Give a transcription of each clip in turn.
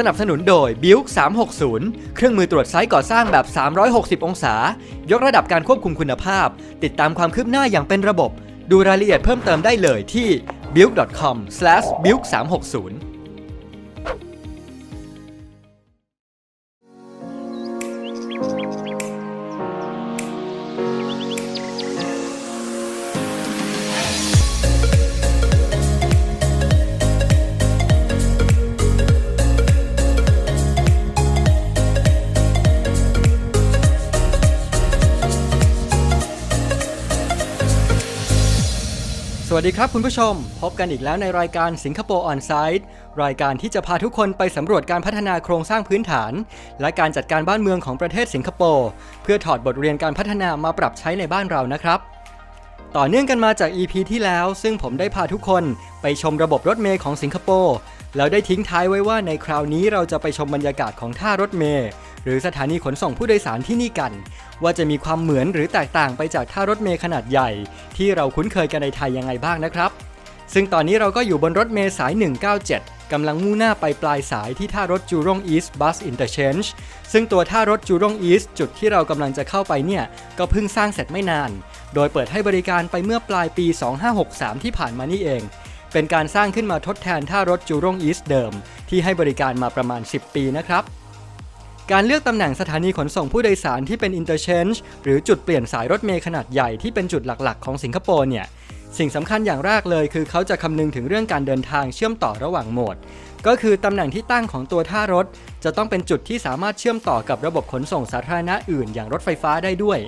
สนับสนุนโดย Buick 360 เครื่องมือตรวจไซต์ก่อสร้างแบบ 360 องศา ยกระดับการควบคุมคุณภาพ ติดตามความคืบหน้าอย่างเป็นระบบ ดูรายละเอียดเพิ่มเติมได้เลยที่ buick.com/buick360 วัสดีครับคุณผู้ชม พบกันอีกแล้วในรายการสิงคโปร์ออนไซต์รายการที่จะพาทุกคนไปสำรวจการพัฒนาโครงสร้างพื้นฐาน และการจัดการบ้านเมืองของประเทศสิงคโปร์เพื่อถอดบทเรียนการพัฒนามาปรับใช้ในบ้านเรานะครับ ต่อเนื่องกันมาจาก EP ที่แล้ว ซึ่งผมได้พาทุกคนไปชมระบบรถเมล์ของสิงคโปร์แล้วได้ทิ้งท้ายไว้ว่าในคราวนี้เราจะไปชมบรรยากาศของท่ารถเมล์ หรือสถานีขนส่งผู้โดยสารที่นี่กัน ว่าจะมีความเหมือนหรือแตกต่างไปจากท่ารถเมล์ขนาดใหญ่ ที่เราคุ้นเคยกันในไทยยังไงบ้างนะครับ ซึ่งตอนนี้เราก็อยู่บนรถเมล์สาย 197 กำลังมุ่งหน้าไปปลายสายที่ท่ารถจูร่งอีสต์บัสอินเตอร์เชนจ์ซึ่งตัวท่ารถจูร่งอีสต์จุดที่เรากำลังจะเข้าไปเนี่ยก็เพิ่งสร้างเสร็จไม่นาน โดยเปิดให้บริการไปเมื่อปลายปี 2563 ที่ผ่านมานี่เองเป็นการสร้างขึ้นมาทดแทนท่ารถจูร่งอีสต์เดิม ที่ให้บริการมาประมาณ 10 ปีนะครับ การเลือกตำแหน่งสถานีขนส่งผู้โดยสารที่เป็น interchange หรือจุดเปลี่ยนสายรถเมล์ขนาดใหญ่ที่เป็นจุดหลักๆ ของสิงคโปร์เนี่ยสิ่งสำคัญอย่างแรกเลยคือเขาจะคำนึงถึงเรื่องการเดินทางเชื่อมต่อระหว่างโหมด ก็คือตำแหน่งที่ตั้งของตัวท่ารถ จะต้องเป็นจุดที่สามารถเชื่อมต่อกับระบบขนส่งสาธารณะอื่น อย่างรถไฟฟ้าได้ด้วย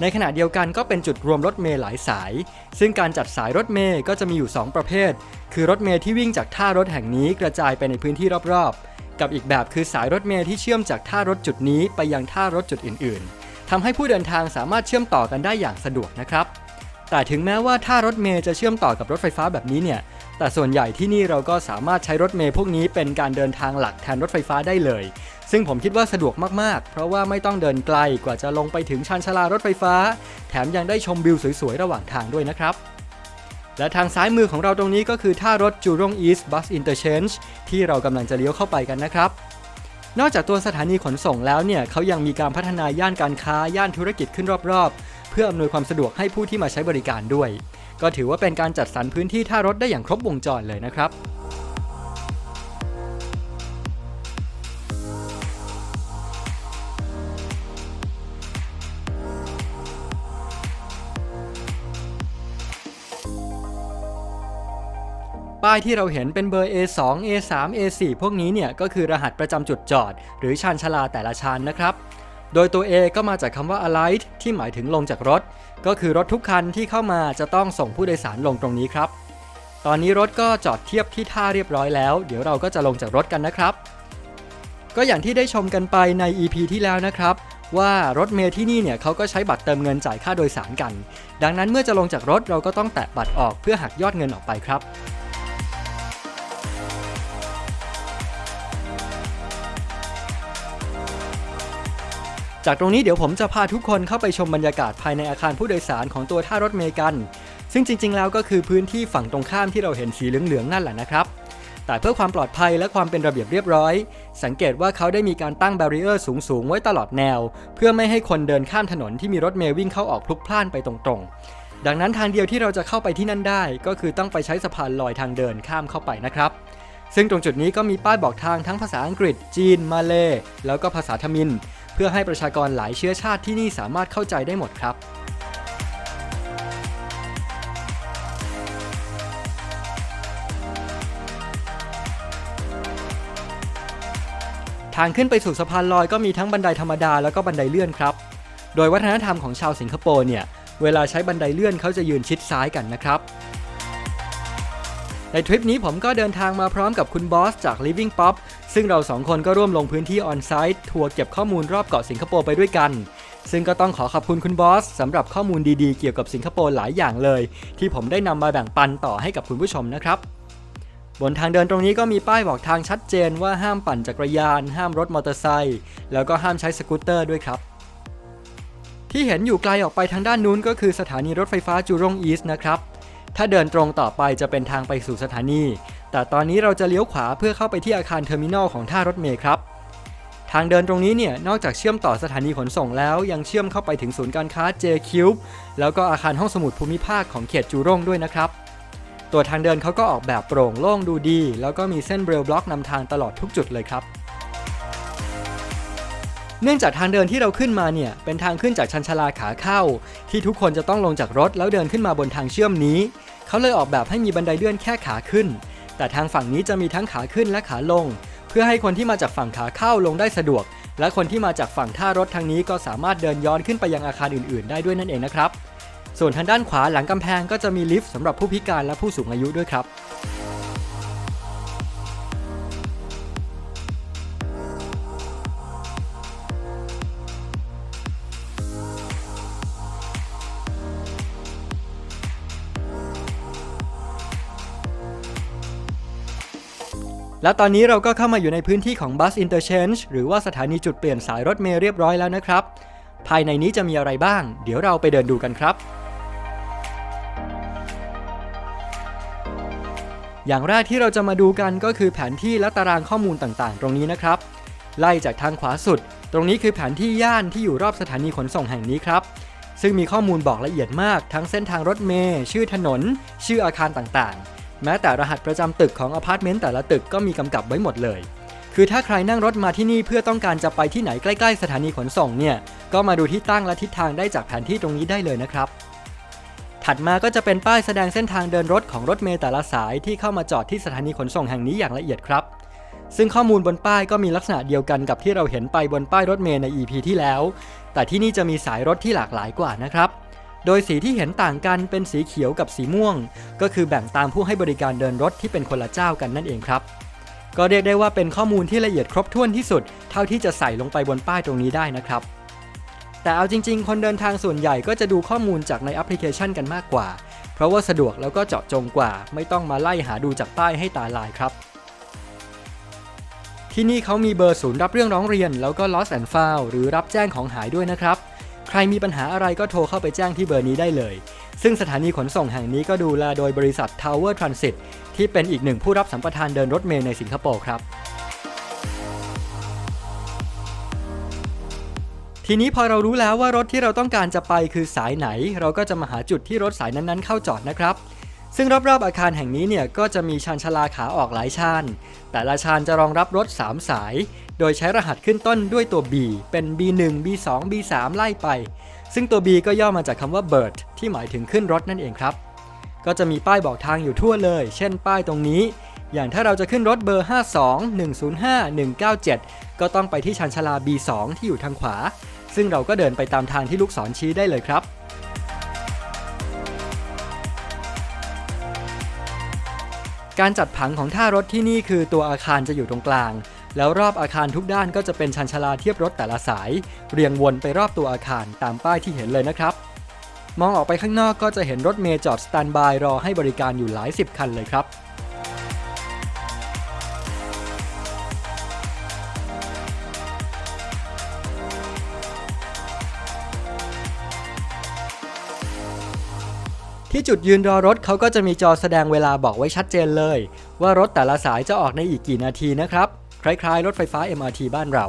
ในขณะเดียวกันก็เป็นจุดรวมรถเมล์หลายสาย ซึ่งการจัดสายรถเมล์ก็จะมีอยู่ 2 ประเภท คือรถเมล์ที่วิ่งจากท่ารถแห่งนี้กระจายไปในพื้นที่รอบๆ กับอีกแบบคือสายรถเมล์ที่เชื่อมจากท่ารถจุดนี้ไปยังท่ารถจุดอื่น ๆทำให้ผู้เดินทางสามารถเชื่อมต่อกันได้อย่างสะดวกนะครับ แต่ถึงแม้ว่าท่ารถเมล์จะเชื่อมต่อกับรถไฟฟ้าแบบนี้เนี่ย แต่ส่วนใหญ่ที่นี่เราก็สามารถใช้รถเมล์พวกนี้เป็นการเดินทางหลักแทนรถไฟฟ้าได้เลย ซึ่งผมคิดว่าสะดวกมาก ๆ เพราะว่าไม่ต้องเดินไกลกว่าจะลงไปถึงชานชาลารถไฟฟ้า แถมยังได้ชมวิวสวย ๆ ระหว่างทางด้วยนะครับ และทางซ้ายมือของเราตรงนี้ก็คือท่ารถจูรงอีสต์บัสอินเตอร์เชนจ์ที่เรากำลังจะเลี้ยวเข้าไปกันนะครับ นอกจากตัวสถานีขนส่งแล้วเนี่ยเขายังมีการพัฒนาย่านการค้าย่านธุรกิจขึ้นรอบๆ เพื่ออำนวยความสะดวกให้ผู้ที่มาใช้บริการด้วย ก็ถือว่าเป็นการจัดสรรพื้นที่ท่ารถได้อย่างครบวงจรเลยนะครับ ป้ายที่เราเห็นเป็นเบอร์ A2 A3 A4 พวกนี้เนี่ยก็คือรหัสประจำจุดจอด หรือชานชาลาแต่ละชานนะครับโดยตัว A ก็มาจากคำว่า alight ที่หมายถึงลงจากรถ ก็คือรถทุกคันที่เข้ามาจะต้องส่งผู้โดยสารลงตรงนี้ครับ ตอนนี้รถก็จอดเทียบที่ท่าเรียบร้อยแล้ว เดี๋ยวเราก็จะลงจากรถกันนะครับ ก็อย่างที่ได้ชมกันไปใน EP ที่แล้วนะครับ ว่ารถเมล์ที่นี่เนี่ยเขาก็ใช้บัตรเติมเงินจ่ายค่าโดยสารกัน ดังนั้นเมื่อจะลงจากรถเราก็ต้องแตะบัตรออกเพื่อหักยอดเงินออกไปครับ จากตรงนี้เดี๋ยวผมจะพาทุกคนเข้าไปชมบรรยากาศภายในอาคารผู้โดยสารของตัวท่ารถเมล์กัน ซึ่งจริง ๆ แล้วก็คือพื้นที่ฝั่งตรงข้ามที่เราเห็นสีเหลืองๆนั่นแหละนะครับ แต่เพื่อความปลอดภัยและความเป็นระเบียบเรียบร้อย สังเกตว่าเขาได้มีการตั้งแบรีเออร์สูงๆไว้ตลอดแนว เพื่อไม่ให้คนเดินข้ามถนนที่มีรถเมล์วิ่งเข้าออกพลุกพล่านไปตรงๆ ดังนั้นทางเดียวที่เราจะเข้าไปที่นั่นได้ ก็คือต้องไปใช้สะพานลอยทางเดินข้ามเข้าไปนะครับซึ่งตรงจุดนี้ก็มีป้ายบอกทางทั้งภาษาอังกฤษ จีน มาเล แล้วก็ภาษาทมิฬ เพื่อให้ประชากรหลายเชื้อชาติที่นี่สามารถเข้าใจได้หมดครับ ทางขึ้นไปสู่สะพานลอยก็มีทั้งบันไดธรรมดาแล้วก็บันไดเลื่อนครับ โดยวัฒนธรรมของชาวสิงคโปร์เนี่ย เวลาใช้บันไดเลื่อนเขาจะยืนชิดซ้ายกันนะครับ ในทริปนี้ผมก็เดินทางมาพร้อมกับคุณบอสจาก Living Pop ซึ่งเราสองคนก็ร่วมลงพื้นที่ออนไซต์ทัวร์เก็บข้อมูลรอบเกาะสิงคโปร์ไปด้วยกัน ซึ่งก็ต้องขอขอบคุณคุณบอสสำหรับข้อมูลดีๆเกี่ยวกับสิงคโปร์หลายอย่างเลย ที่ผมได้นำมาแบ่งปันต่อให้กับคุณผู้ชมนะครับบนทางเดินตรงนี้ก็มีป้ายบอกทางชัดเจนว่าห้ามปั่นจักรยาน ห้ามรถมอเตอร์ไซค์แล้วก็ห้ามใช้สกูตเตอร์ด้วยครับ ที่เห็นอยู่ไกลออกไปทางด้านนู้นก็คือสถานีรถไฟฟ้าจูร่งอีสต์นะครับ ถ้าเดินตรงต่อไปจะเป็นทางไปสู่สถานี แต่ตอนนี้เราจะเลี้ยวขวาเพื่อเข้าไปที่อาคารเทอร์มินอลของท่ารถเมล์ครับ ทางเดินตรงนี้เนี่ย นอกจากเชื่อมต่อสถานีขนส่งแล้ว ยังเชื่อมเข้าไปถึงศูนย์การค้า J Cube แล้วก็อาคารห้องสมุดภูมิภาคของเขตจูร่งด้วยนะครับ ตัวทางเดินเขาก็ออกแบบโปร่งโล่งดูดี แล้วก็มีเส้นเบรลบล็อกนำทางตลอดทุกจุดเลยครับ เนื่องจากทางเดินที่เราขึ้นมาเนี่ยเป็นทางขึ้นจากชันชาลาขาเข้า ที่ทุกคนจะต้องลงจากรถแล้วเดินขึ้นมาบนทางเชื่อมนี้ เขาเลยออกแบบให้มีบันไดเลื่อนแค่ขาขึ้น แต่ทางฝั่งนี้จะมีทั้งขาขึ้นและขาลง เพื่อให้คนที่มาจากฝั่งขาเข้าลงได้สะดวก และคนที่มาจากฝั่งท่ารถทางนี้ก็สามารถเดินย้อนขึ้นไปยังอาคารอื่น ๆ ได้ด้วยนั่นเองนะครับ ส่วนทางด้านขวาหลังกำแพงก็จะมีลิฟต์สำหรับผู้พิการและผู้สูงอายุด้วยครับ และตอนนี้เราก็เข้ามาอยู่ในพื้นที่ของ Bus Interchange หรือว่าสถานีจุดเปลี่ยนสายรถเมล์เรียบร้อยแล้วนะครับ ภายในนี้จะมีอะไรบ้าง เดี๋ยวเราไปเดินดูกันครับ อย่างแรกที่เราจะมาดูกันก็คือแผนที่และตารางข้อมูลต่างๆ ตรงนี้นะครับ ไล่จากทางขวาสุด ตรงนี้คือแผนที่ย่านที่อยู่รอบสถานีขนส่งแห่งนี้ครับซึ่งมีข้อมูลบอกละเอียดมากทั้งเส้นทางรถเมล์ชื่อถนน ชื่ออาคารต่างๆ แม้แต่รหัสประจำตึกของอพาร์ตเมนต์แต่ละตึกก็มีกำกับไว้หมดเลย คือถ้าใครนั่งรถมาที่นี่เพื่อต้องการจะไปที่ไหนใกล้ ๆ สถานีขนส่งเนี่ยก็มาดูที่ตั้งและทิศทางได้จากแผนที่ตรงนี้ได้เลยนะครับ ถัดมาก็จะเป็นป้ายแสดงเส้นทางเดินรถของรถเมล์แต่ละสายที่เข้ามาจอดที่สถานีขนส่งแห่งนี้อย่างละเอียดครับ ซึ่งข้อมูลบนป้ายก็มีลักษณะเดียวกันกับที่เราเห็นไปบนป้ายรถเมล์ใน EP ที่แล้ว แต่ที่นี่จะมีสายรถที่หลากหลายกว่านะครับ โดยสีที่เห็นต่างกันเป็นสีเขียวกับสีม่วง ก็คือแบ่งตามผู้ให้บริการเดินรถที่เป็นคนละเจ้ากันนั่นเองครับ ก็เรียกได้ว่าเป็นข้อมูลที่ละเอียดครบถ้วนที่สุด เท่าที่จะใส่ลงไปบนป้ายตรงนี้ได้นะครับ แต่เอาจริง ๆ คนเดินทางส่วนใหญ่ก็จะดูข้อมูลจากในแอปพลิเคชันกันมากกว่า เพราะว่าสะดวกแล้วก็เจาะจงกว่า ไม่ต้องมาไล่หาดูจากป้ายให้ตาลายครับที่นี่เขามีเบอร์ศูนย์รับเรื่องร้องเรียนแล้วก็ lost and found หรือรับแจ้งของหายด้วยนะครับ ใครมีปัญหาอะไรก็โทรเข้าไปแจ้งที่เบอร์นี้ได้เลย ซึ่งสถานีขนส่งแห่งนี้ก็ดูแลโดยบริษัท Tower Transit ที่เป็นอีกหนึ่งผู้รับสัมปทานเดินรถเมล์ในสิงคโปร์ครับทีนี้พอเรารู้แล้วว่ารถที่เราต้องการจะไปคือสายไหน เราก็จะมาหาจุดที่รถสายนั้นๆเข้าจอดนะครับ ซึ่งรอบๆอาคารแห่งนี้เนี่ยก็จะมีชานชาลาขาออกหลายชาน แต่ละชานจะรองรับรถ 3 สาย โดยใช้รหัสขึ้นต้นด้วยตัว B เป็น B1 B2 B3 ไล่ไป ซึ่งตัว B ก็ย่อมาจากคำว่า bird ที่หมายถึงขึ้นรถนั่นเองครับ ก็จะมีป้ายบอกทางอยู่ทั่วเลย เช่นป้ายตรงนี้ อย่างถ้าเราจะขึ้นรถเบอร์ 52 105 197 ก็ต้องไปที่ชานชาลา B2 ที่อยู่ทางขวา ซึ่งเราก็เดินไปตามทางที่ลูกศรชี้ได้เลยครับ การจัดผังของท่ารถที่นี่คือตัวอาคารจะอยู่ตรงกลาง แล้วรอบอาคารทุกด้านก็จะเป็นชันชาลาเทียบรถแต่ละสาย เรียงวนไปรอบตัวอาคารตามป้ายที่เห็นเลยนะครับ มองออกไปข้างนอกก็จะเห็นรถเมย์จอดสแตนบายรอให้บริการอยู่หลายสิบคันเลยครับ ที่จุดยืนรอรถเขาก็จะมีจอแสดงเวลาบอกไว้ชัดเจนเลย ว่ารถแต่ละสายจะออกในอีกกี่นาทีนะครับ คล้ายๆ รถไฟฟ้า MRT บ้านเรา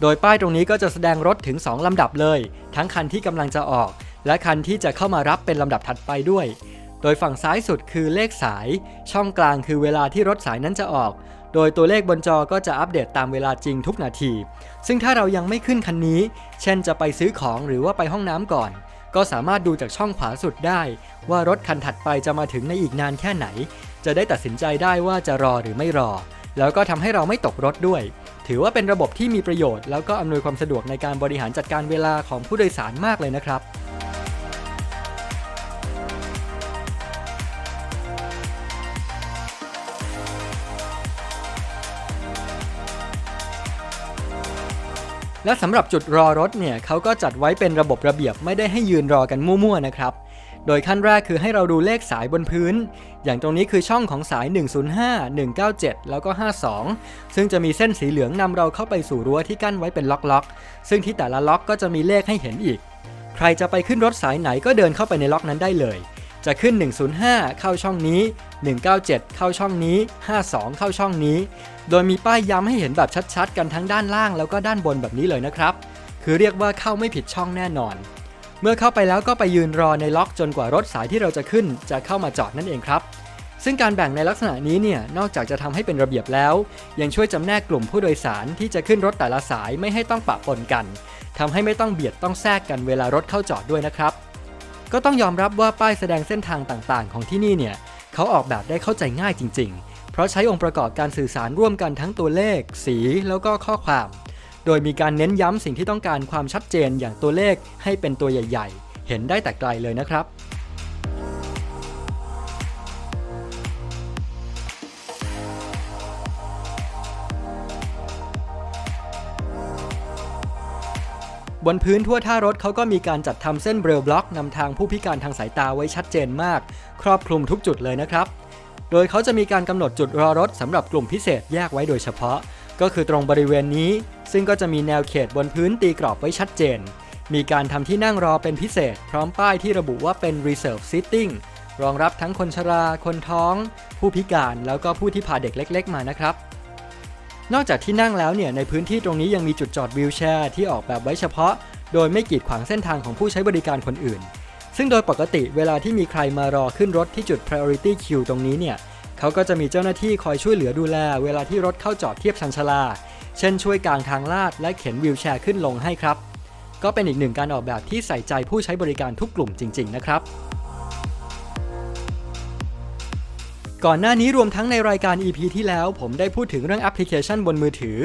โดยป้ายตรงนี้ก็จะแสดงรถถึง 2 ลำดับเลย ทั้งคันที่กำลังจะออก และคันที่จะเข้ามารับเป็นลำดับถัดไปด้วย โดยฝั่งซ้ายสุดคือเลขสาย ช่องกลางคือเวลาที่รถสายนั้นจะออก โดยตัวเลขบนจอก็จะอัปเดตตามเวลาจริงทุกนาที ซึ่งถ้าเรายังไม่ขึ้นคันนี้ เช่นจะไปซื้อของหรือว่าไปห้องน้ำก่อน ก็สามารถดูจากช่องขวาสุดได้ ว่ารถคันถัดไปจะมาถึงในอีกนานแค่ไหน จะได้ตัดสินใจได้ว่าจะรอหรือไม่รอ แล้วก็ทำให้เราไม่ตกรถด้วย ถือว่าเป็นระบบที่มีประโยชน์ แล้วก็อำนวยความสะดวกในการบริหารจัดการเวลาของผู้โดยสารมากเลยนะครับ และสำหรับจุดรอรถเนี่ยเขาก็จัดไว้เป็นระบบระเบียบไม่ได้ให้ยืนรอกันมั่วๆนะครับ โดยขั้นแรกคือให้เราดูเลขสายบนพื้น อย่างตรงนี้คือช่องของสาย 105 197 แล้วก็ 52 ซึ่งจะมีเส้นสีเหลืองนำเราเข้าไปสู่รั้วที่กั้นไว้เป็นล็อกๆ ซึ่งที่แต่ละล็อกก็จะมีเลขให้เห็นอีก ใครจะไปขึ้นรถสายไหนก็เดินเข้าไปในล็อกนั้นได้เลย จะขึ้น 105 เข้าช่องนี้ 197 เข้าช่องนี้ 52 เข้าช่องนี้ โดยมีป้ายย้ำให้เห็นแบบชัดๆ กันทั้งด้านล่างแล้วก็ด้านบนแบบนี้เลยนะครับ คือเรียกว่าเข้าไม่ผิดช่องแน่นอน เมื่อเข้าไปแล้วก็ไปยืนรอในล็อกจนกว่ารถสายที่เราจะขึ้น จะเข้ามาจอดนั่นเองครับ ซึ่งการแบ่งในลักษณะนี้เนี่ย นอกจากจะทำให้เป็นระเบียบแล้ว ยังช่วยจำแนกกลุ่มผู้โดยสารที่จะขึ้นรถแต่ละสายไม่ให้ต้องปะปนกันทำให้ไม่ต้องเบียดต้องแทรกกันเวลารถเข้าจอดด้วยนะครับ ก็ต้องยอมรับว่าป้ายแสดงเส้นทางต่างๆ ของที่นี่เนี่ยเขาออกแบบได้เข้าใจง่ายจริง ๆ เพราะใช้องค์ประกอบการสื่อสารร่วมกันทั้งตัวเลข สีแล้วก็ข้อความ โดยมีการเน้นย้ำสิ่งที่ต้องการความชัดเจนอย่างตัวเลขให้เป็นตัวใหญ่ ๆ เห็นได้แต่ไกลเลยนะครับ บนพื้นทั่วท่ารถเขาก็มีการจัดทำเส้นเบรลบล็อกนำทางผู้พิการทางสายตาไว้ชัดเจนมาก ครอบคลุมทุกจุดเลยนะครับ โดยเขาจะมีการกำหนดจุดรอรถสำหรับกลุ่มพิเศษแยกไว้โดยเฉพาะ ก็คือตรงบริเวณนี้ ซึ่งก็จะมีแนวเขตบนพื้นตีกรอบไว้ชัดเจน มีการทำที่นั่งรอเป็นพิเศษ พร้อมป้ายที่ระบุว่าเป็น reserve seating รองรับทั้งคนชรา คนท้อง ผู้พิการแล้วก็ผู้ที่พาเด็กเล็ก ๆ มานะครับ นอกจากที่นั่งแล้วเนี่ยในพื้นที่ตรงนี้ยังมีจุดจอดวีลแชร์ที่ออกแบบไว้เฉพาะ โดยไม่กีดขวางเส้นทางของผู้ใช้บริการคนอื่น ซึ่งโดยปกติเวลาที่มีใครมารอขึ้นรถที่จุด priority queue ตรงนี้เนี่ยเขาก็จะมีเจ้าหน้าที่คอยช่วยเหลือดูแล เวลาที่รถเข้าจอดเทียบชันชลา เช่นช่วยกางทางลาดและเข็นวีลแชร์ขึ้นลงให้ครับ ก็เป็นอีกหนึ่งการออกแบบที่ใส่ใจผู้ใช้บริการทุกกลุ่มจริง ๆ นะครับ ก่อนหน้านี้รวมทั้งในรายการ EP ที่แล้ว ผมได้พูดถึงเรื่องแอปพลิเคชันบนมือถือ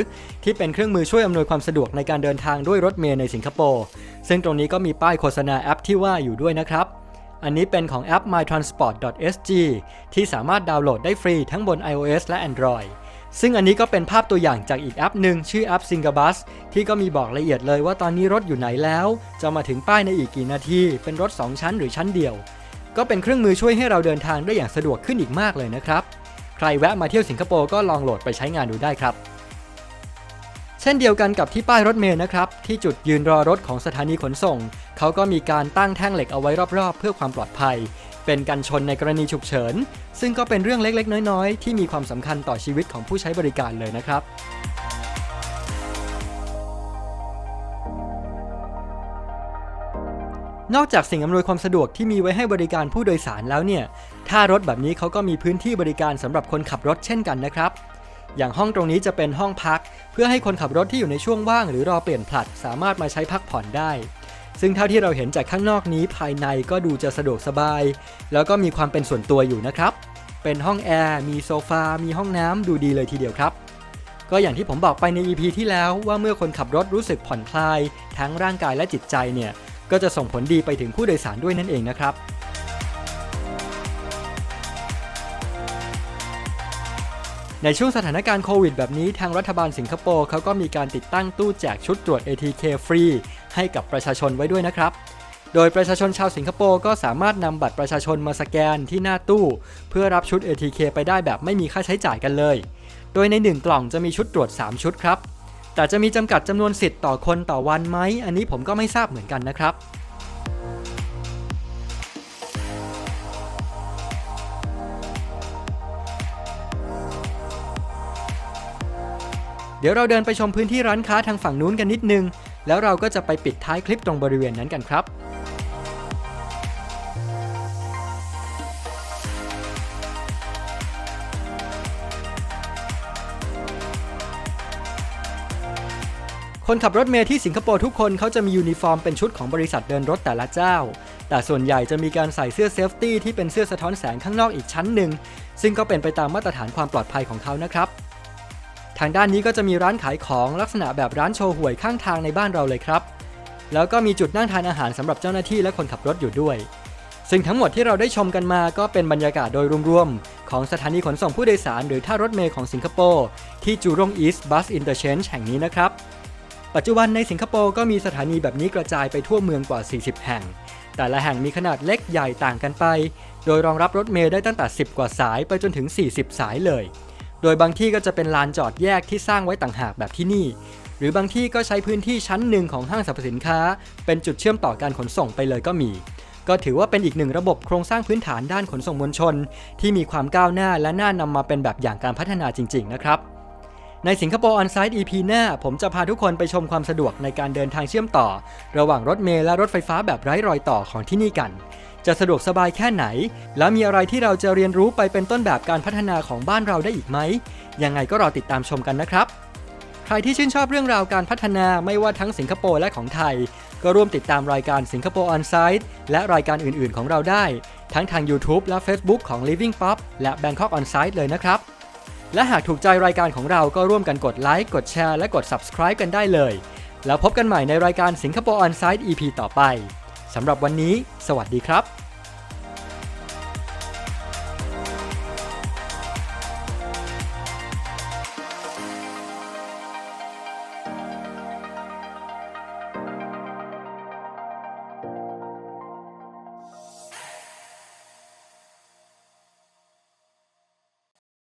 ที่เป็นเครื่องมือช่วยอำนวยความสะดวกในการเดินทางด้วยรถเมล์ในสิงคโปร์ซึ่งตรงนี้ก็มีป้ายโฆษณาแอปที่ว่าอยู่ด้วยนะครับ อันนี้เป็นของแอป mytransport.sg ที่สามารถดาวน์โหลดได้ฟรีทั้งบน iOS และ Android ซึ่งอันนี้ก็เป็นภาพตัวอย่างจากอีกแอปหนึ่งชื่อแอป Singabus ที่ก็มีบอกละเอียดเลยว่าตอนนี้รถอยู่ไหนแล้ว จะมาถึงป้ายในอีกกี่นาที เป็นรถ 2 ชั้นหรือชั้นเดียว ก็เป็นเครื่องมือช่วยให้เราเดินทางได้อย่างสะดวกขึ้นอีกมากเลยนะครับ ใครแวะมาเที่ยวสิงคโปร์ก็ลองโหลดไปใช้งานดูได้ครับ เช่นเดียวกันกับที่ป้ายรถเมล์นะครับ ที่จุดยืนรอรถของสถานีขนส่ง เขาก็มีการตั้งแท่งเหล็กเอาไว้รอบๆ เพื่อความปลอดภัย เป็นกันชนในกรณีฉุกเฉิน ซึ่งก็เป็นเรื่องเล็กๆ น้อยๆ ที่มีความสำคัญต่อชีวิตของผู้ใช้บริการเลยนะครับ นอกจากสิ่งอำนวยความสะดวกที่มีไว้ให้บริการผู้โดยสารแล้วเนี่ยท่ารถแบบนี้เขาก็มีพื้นที่บริการสำหรับคนขับรถเช่นกันนะครับ อย่างห้องตรงนี้จะเป็นห้องพัก เพื่อให้คนขับรถที่อยู่ในช่วงว่าง หรือรอเปลี่ยนผลัด สามารถมาใช้พักผ่อนได้ ซึ่งเท่าที่เราเห็นจากข้างนอกนี้ภายในก็ดูจะสะดวกสบาย แล้วก็มีความเป็นส่วนตัวอยู่นะครับ เป็นห้องแอร์มีโซฟา มีห้องน้ำดูดีเลยทีเดียวครับก็อย่างที่ผมบอกไปใน EP ที่แล้วว่าเมื่อคนขับรถรู้สึกผ่อนคลาย ทั้งร่างกายและจิตใจเนี่ย ก็จะส่งผลดีไปถึงผู้โดยสารด้วยนั่นเองนะครับ ในช่วงสถานการณ์โควิดแบบนี้ทางรัฐบาลสิงคโปร์เขาก็มีการติดตั้งตู้แจกชุดตรวจ ATK ฟรีให้กับประชาชนไว้ด้วยนะครับโดยประชาชนชาวสิงคโปร์ก็สามารถนำบัตรประชาชนมาสแกนที่หน้าตู้ เพื่อรับชุด ATK ไปได้แบบไม่มีค่าใช้จ่ายกันเลย โดยใน 1 กล่องจะมีชุดตรวจ 3 ชุดครับ แต่จะมีจำกัดจำนวนสิทธิ์ต่อคนต่อวันไหม อันนี้ผมก็ไม่ทราบเหมือนกันนะครับเดี๋ยวเราเดินไปชมพื้นที่ร้านค้าทางฝั่งนู้นกันนิดนึง แล้วเราก็จะไปปิดท้ายคลิปตรงบริเวณนั้นกันครับ คนขับรถเมล์ที่สิงคโปร์ทุกคนเขาจะมียูนิฟอร์มเป็นชุดของบริษัทเดินรถแต่ละเจ้า แต่ส่วนใหญ่จะมีการใส่เสื้อเซฟตี้ที่เป็นเสื้อสะท้อนแสงข้างนอกอีกชั้นหนึ่ง ซึ่งก็เป็นไปตามมาตรฐานความปลอดภัยของเขานะครับ ทางด้านนี้ก็จะมีร้านขายของลักษณะแบบร้านโชว์หวยข้างทางในบ้านเราเลยครับ แล้วก็มีจุดนั่งทานอาหารสำหรับเจ้าหน้าที่และคนขับรถอยู่ด้วย ซึ่งทั้งหมดที่เราได้ชมกันมาก็เป็นบรรยากาศโดยรวมๆของสถานีขนส่งผู้โดยสาร หรือท่ารถเมล์ของสิงคโปร์ที่จูรงอีสต์บัสอินเตอร์เชนจ์แห่งนี้นะครับ ปัจจุบันในสิงคโปร์ก็มีสถานีแบบนี้กระจายไปทั่วเมืองกว่า 40 แห่ง แต่ละแห่งมีขนาดเล็กใหญ่ต่างกันไป โดยรองรับรถเมล์ได้ตั้งแต่ 10 กว่าสายไปจนถึง 40 สายเลย โดยบางที่ก็จะเป็นลานจอดแยกที่สร้างไว้ต่างหากแบบที่นี่ หรือบางที่ก็ใช้พื้นที่ชั้นหนึ่งของห้างสรรพสินค้า เป็นจุดเชื่อมต่อการขนส่งไปเลยก็มี ก็ถือว่าเป็นอีกหนึ่งระบบโครงสร้างพื้นฐานด้านขนส่งมวลชน ที่มีความก้าวหน้าและน่านำมาเป็นแบบอย่างการพัฒนาจริง ๆ นะครับ ในสิงคโปร์ออนไซต์ EP หน้า ผมจะพาทุกคนไปชมความสะดวกในการเดินทางเชื่อมต่อ ระหว่างรถเมล์และรถไฟฟ้าแบบไร้รอยต่อของที่นี่กัน จะสะดวกสบายแค่ไหน แล้วมีอะไรที่เราจะเรียนรู้ไปเป็นต้นแบบการพัฒนาของบ้านเราได้อีกไหมยังไงก็รอติดตามชมกันนะครับ ใครที่ชื่นชอบเรื่องราวการพัฒนาไม่ว่าทั้งสิงคโปร์และของไทย ก็ร่วมติดตามรายการสิงคโปร์ออนไซต์และรายการอื่น ๆ ของเราได้ ทั้งทาง YouTube และ Facebook ของ Living Pop และ Bangkok On Site เลยนะครับ และหากถูกใจรายการของเราก็ร่วมกันกดไลค์กดแชร์และกด Subscribe กันได้เลย แล้วพบกันใหม่ในรายการสิงคโปร์ออนไซต์ EP ต่อไปสำหรับวันนี้ สวัสดีครับ